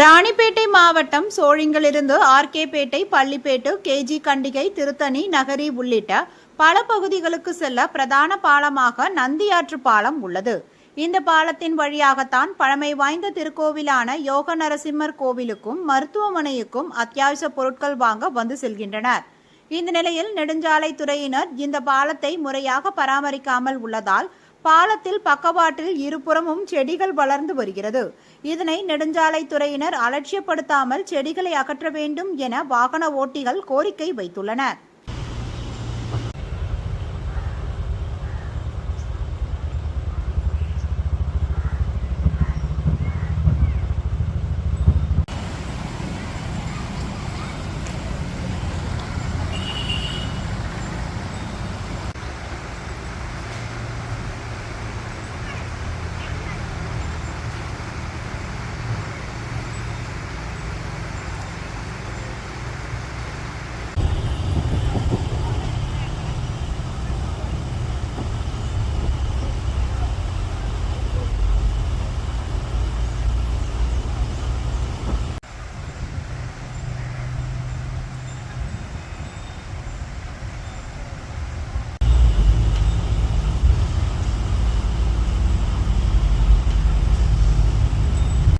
ராணிப்பேட்டை மாவட்டம் சோழிங்கிலிருந்து ஆர்கேபேட்டை பள்ளிப்பேட்டு கேஜி கண்டிகை திருத்தணி நகரி உள்ளிட்ட பல பகுதிகளுக்கு செல்ல பிரதான பாலமாக நந்தியாற்று பாலம் உள்ளது. இந்த பாலத்தின் வழியாகத்தான் பழமை வாய்ந்த திருக்கோவிலான யோக நரசிம்மர் கோவிலுக்கும் மருத்துவமனைக்கும் அத்தியாவசிய பொருட்கள் வாங்க வந்து செல்கின்றனர். இந்த நிலையில் நெடுஞ்சாலைத்துறையினர் இந்த பாலத்தை முறையாக பராமரிக்காமல் உள்ளதால் பாலத்தில் பக்கவாட்டில் இருபுறமும் செடிகள் வளர்ந்து வருகிறது. இதனை நெடுஞ்சாலைத்துறையினர் அலட்சியப்படுத்தாமல் செடிகளை அகற்ற வேண்டும் என வாகன ஓட்டிகள் கோரிக்கை வைத்துள்ளனர்.